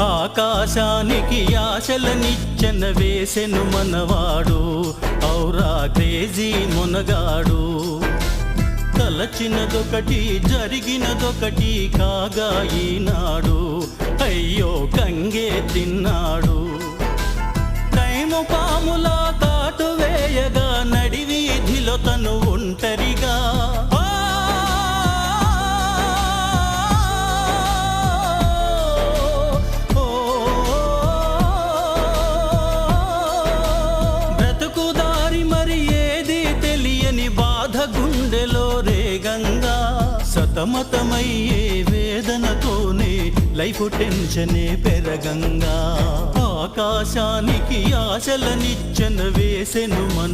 ఆకాశానికి ఆశల నిచ్చెన వేసెను మనవాడు. ఔరా క్రేజీ మునగాడు. తలచినదొకటి జరిగినదొకటి కాగా ఈనాడు. అయ్యో కంగే తిన్నాడు. టైము పాములా తాటు వేయగా నడివీధిలో తను ఒంటరిగా సతమతమయ్యే వేదనతోనే లైఫ్ టెన్షనే పెరగంగా. ఆకాశానికి ఆశలనిచ్చన వేసెను మన